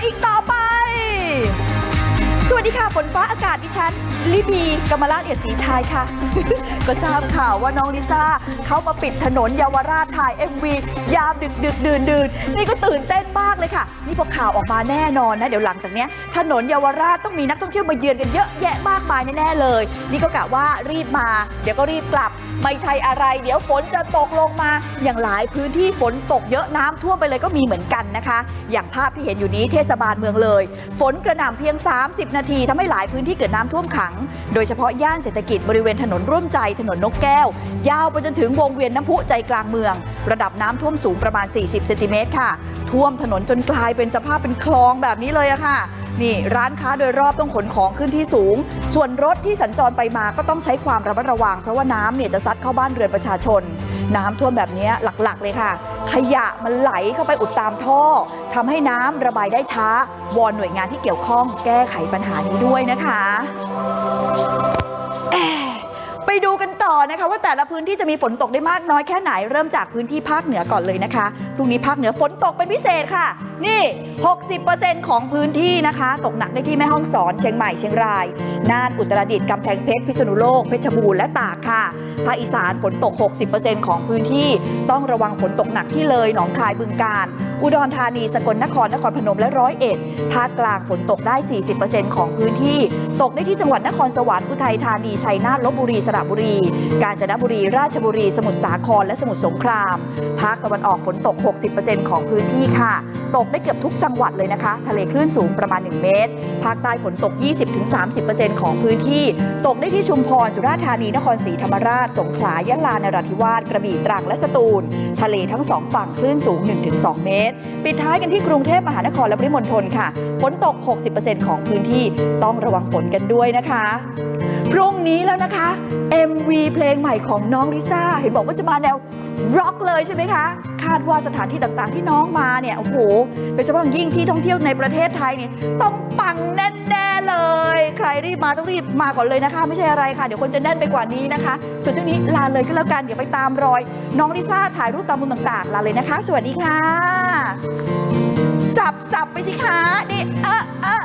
一刀ัสดีค่ะฝนฟ้าอากาศดิฉันลิบีกมลาดเอียดศรีชายค่ะ ก็ทราบข่าวว่าน้องลิซ่าเขามาปิดถนนเยาวราชถ่าย MV ยามดึกดึกดื่นดื่นนี่ก็ตื่นเต้นมากเลยค่ะ นี่พอข่าวออกมาแน่นอนนะ เดี๋ยวหลังจากเนี้ยถนนเยาวราชต้องมีนักท่องเที่ยวมาเยือนกันเยอะแยะมากมายแน่ๆเลย นี่ก็กะว่ารีบมา เดี๋ยวก็รีบกลับ ไม่ใช่อะไร เดี๋ยวฝนจะตกลงมาอย่างหลายพื้นที่ฝนตกเยอะน้ำท่วมไปเลยก็มีเหมือนกันนะคะ อย่างภาพที่เห็นอยู่นี้เทศบาลเมืองเลย ฝนกระหน่ำเพียง 30 นาทีที่ทำให้หลายพื้นที่เกิดน้ำท่วมขัง โดยเฉพาะย่านเศรษฐกิจบริเวณถนนร่วมใจถนนนกแก้ว ยาวไปจนถึงวงเวียนน้ำพุใจกลางเมือง ระดับน้ำท่วมสูงประมาณ 40เซนติเมตรค่ะ ท่วมถนนจนกลายเป็นสภาพเป็นคลองแบบนี้เลยอะค่ะนี่ร้านค้าโดยรอบต้องขนของขึ้นที่สูง ส่วนรถที่สัญจรไปมาก็ต้องใช้ความระมัดระวัง เพราะว่าน้ำเนี่ยจะซัดเข้าบ้านเรือนประชาชน น้ำท่วมแบบนี้หลักๆ เลยค่ะ ขยะมันไหลเข้าไปอุดตามท่อทำให้น้ำระบายได้ช้าวอนหน่วยงานที่เกี่ยวข้องแก้ไขปัญหานี้ด้วยนะคะ อนะคะว่าแต่ละพื้นที่จะมีฝนตกได้มากน้อยแค่ไหนเริ่มจากพื้นที่ภาคเหนือก่อนเลยนะคะพรุ่งนี้ภาคเหนือฝนตกเป็นพิเศษค่ะ นี่ 60%ของพื้นที่นะคะ ตกหนักได้ที่แม่ฮ่องสอนเชียงใหม่เชียงรายน่านอุตรดิตถ์กำแพงเพชรพิษณุโลกเพชรบูรณ์และตากค่ะภาคอีสานฝนตก 60%ของพื้นที่ต้องระวังฝนตกหนักที่เลยหนองคายบึงกาฬอุดรธานีสกลนครนครพนมและร้อยเอ็ดภาคกลางฝนตกได้ 40%ของพื้นที่ ตกได้ที่จังหวัดนครสวรรค์อุทัยธานีชัยนาทลบบุรีสระบุรีกาญจนบุรี ราชบุรี สมุทรสาคร และสมุทรสงคราม ภาคตะวันออกฝนตก 60%ของพื้นที่ค่ะ ตกได้เกือบทุกจังหวัดเลยนะคะ ทะเลคลื่นสูงประมาณ 1 เมตร ภาคใต้ฝนตก 20-30%ของพื้นที่ ตกได้ที่ชุมพร สุราษฎร์ธานี นครศรีธรรมราช สงขลา ยะลา นราธิวาส กระบี่ ตรัง และสตูล ทะเลทั้งสองฝั่งคลื่นสูง 1-2 เมตร ปิดท้ายกันที่กรุงเทพมหานครและปริมณฑลค่ะ ฝนตก 60%ของพื้นที่ ต้องระวังฝนกันด้วยนะคะ พรุ่งนี้แล้วนะคะ MV เพลงใหม่ของน้องลิซ่า เห็นบอกว่าจะมาแนวร็อกเลยใช่ไหมคะ คาดว่าสถานที่ต่างๆที่น้องมาเนี่ย โอ้โหโดยเฉพาะยิ่งที่ท่องเที่ยวในประเทศไทยเนี่ย ต้องปังแน่ๆเลย ใครรีบมาต้องรีบมาก่อนเลยนะคะ ไม่ใช่อะไรค่ะ เดี๋ยวคนจะแน่นไปกว่านี้นะคะ ส่วนช่วงนี้ลาเลยก็แล้วกัน เดี๋ยวไปตามรอย น้องลิซ่าถ่ายรูปตามมุมต่างๆ ลาเลยนะคะ สวัสดีค่ะ สับสับไปสิคะ นี่เออ